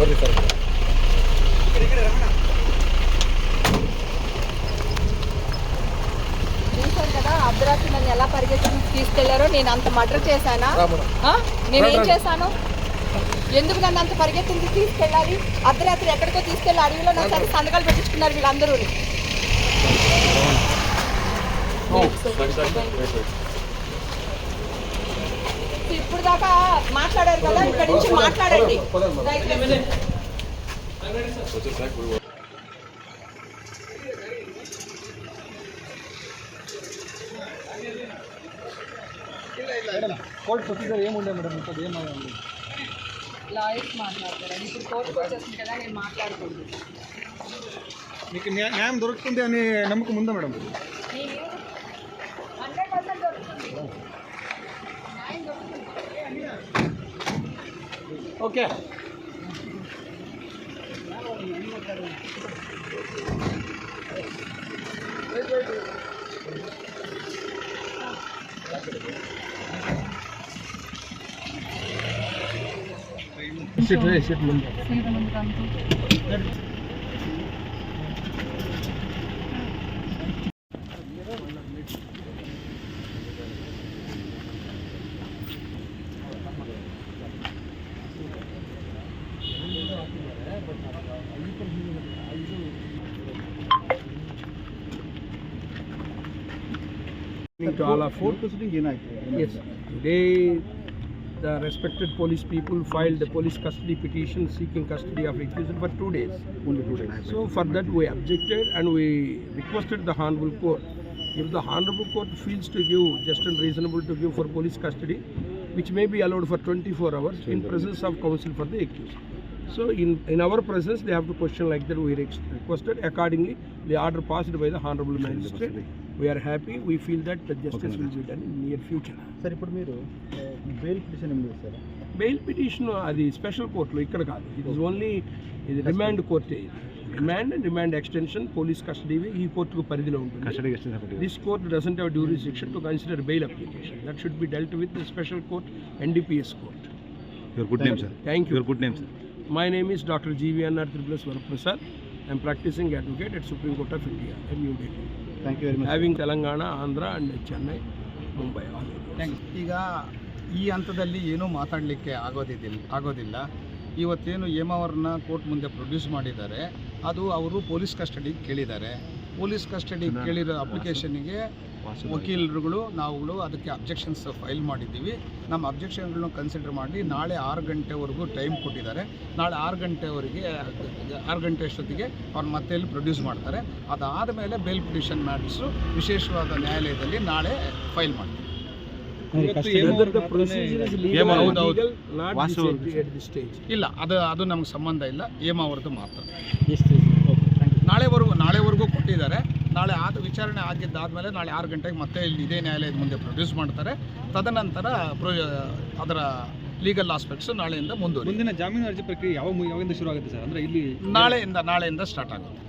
ಬರ್ರಿ ಸರ್ చూసారు కదా అర్ధరాత్రి నన్ను ఎలా పరిగెత్తి తీసుకెళ్లారో నేను అంత మర్డర్ చేశానా రా మేడం. ఆ? నేనేం రా, రా. చేశాను ఎందుకు నన్ను అంత పరిగెత్తించి తీసుకెళ్ళాలి అర్ధరాత్రి ఎక్కడికో తీసుకెళ్ళి అడవిలో నా సరే సంతకాలు పెట్టించుకున్నారు వీళ్ళందరూ ఇప్పుడు దాకా మాట్లాడారు కదా ఇక్కడ నుంచి మాట్లాడండి. కోర్టు ప్రొసీజర్ ఏముండే మేడం ఇప్పుడు ఏమయ్యింది లాయర్స్ మాట్లాడతారు ఇప్పుడు కోర్టుకు వచ్చేసింది కదా నేను మాట్లాడకూడదు మీకు న్యా- న్యాయం దొరుకుతుంది అని నమ్మకం ఉందా మేడం ಓಕೆ ಸಿಟ್ ಸಿಟ್ ಮುಂದೆ to all of you. Yes, today the respected police people filed the police custody petition seeking custody of accused for two days. Only two days. So for that we objected and we requested the Honorable Court. If the Honorable Court feels to give just and reasonable to give for police custody, which may be allowed for 24 hours in presence of counsel for the accused. So in, in our presence, they have to question like that. We requested accordingly the order passed by the Honorable Magistrate. We are happy. We feel that the justice will be done in near future. Sir ఇప్పుడు మీరు bail petition ఏం చేస్తారు bail petition అది special కోర్టులో ఇక్కడ కాదు. It is only ఇది remand కోర్టే remand and remand extension police custody ఈ కోర్టుకు పరిధిలో ఉంటుంది. This court doesn't have jurisdiction to consider bail application that should be dealt with special court NDPS court Your good name, sir. Thank you good name, sir. My name is doctor GVNR I am practicing advocate at Supreme Court of India in New Delhi. Thank you very much. Having Telangana, Andhra and Chennai, Mumbai. All thanks ಈಗ ಈ ಹಂತದಲ್ಲಿ ಏನೂ ಮಾತಾಡಲಿಕ್ಕೆ ಆಗೋದಿದ್ದಿಲ್ಲ ಆಗೋದಿಲ್ಲ ಇವತ್ತೇನು ಹೇಮಾವರನ್ನ court ಮುಂದೆ produce ಮಾಡಿದ್ದಾರೆ ಅದು ಅವರು ಪೊಲೀಸ್ ಕಸ್ಟಡಿಗೆ ಕೇಳಿದ್ದಾರೆ ಪೊಲೀಸ್ ಕಸ್ಟಡಿಗೆ ಕೇಳಿರೋ ಅಪ್ಲಿಕೇಶನ್ಗೆ ವಕೀಲರುಗಳು ನಾವುಗಳು ಅದಕ್ಕೆ ಅಬ್ಜೆಕ್ಷನ್ಸ್ ಫೈಲ್ ಮಾಡಿದ್ದೀವಿ. ನಮ್ಮ ಅಬ್ಜೆಕ್ಷನ್ಗಳನ್ನ ಕನ್ಸಿಡರ್ ಮಾಡಿ ನಾಳೆ ಆರು ಗಂಟೆವರೆಗೂ ಟೈಮ್ ಕೊಟ್ಟಿದ್ದಾರೆ. ನಾಳೆ ಆರು ಗಂಟೆವರೆಗೆ ಆರು ಗಂಟೆ ಅಷ್ಟೊತ್ತಿಗೆ ಅವ್ರು ಮತ್ತೆ ಇಲ್ಲಿ ಪ್ರೊಡ್ಯೂಸ್ ಮಾಡ್ತಾರೆ. ಅದಾದ ಮೇಲೆ ಬೇಲ್ ಪಿಟಿಷನ್ ಮ್ಯಾಟರ್ಸ್ ವಿಶೇಷವಾದ ನ್ಯಾಯಾಲಯದಲ್ಲಿ ನಾಳೆ ಫೈಲ್ ಮಾಡ್ತೀವಿ. ಇಲ್ಲ ಅದು ಅದು ನಮ್ಗೆ ಸಂಬಂಧ ಇಲ್ಲ. ಹೇಮಾವರದ್ದು ಮಾತ್ರ. ನಾಳೆವರೆಗೂ ನಾಳೆವರೆಗೂ ಕೊಟ್ಟಿದ್ದಾರೆ. ನಾಳೆ ಆದ ವಿಚಾರಣೆ ಆಗಿದ್ದಾದಮೇಲೆ ನಾಳೆ ಆರು ಗಂಟೆಗೆ ಮತ್ತೆ ಇಲ್ಲಿ ಇದೇ ನ್ಯಾಯಾಲಯದ ಮುಂದೆ ಪ್ರೊಡ್ಯೂಸ್ ಮಾಡ್ತಾರೆ. ತದನಂತರ ಪ್ರೊ ಅದರ ಲೀಗಲ್ ಆಸ್ಪೆಕ್ಟ್ಸ್ ನಾಳೆಯಿಂದ ಮುಂದುವರಿ ಮುಂದಿನ ಜಾಮೀನು ಅರ್ಜಿ ಪ್ರಕ್ರಿಯೆ ಯಾವ ಯಾವಾಗಿಂದ ಶುರು ಆಗುತ್ತೆ ಸರ್? ಅಂದ್ರೆ ಇಲ್ಲಿ ನಾಳೆಯಿಂದ ನಾಳೆಯಿಂದ ಸ್ಟಾರ್ಟ್ ಆಗುತ್ತೆ.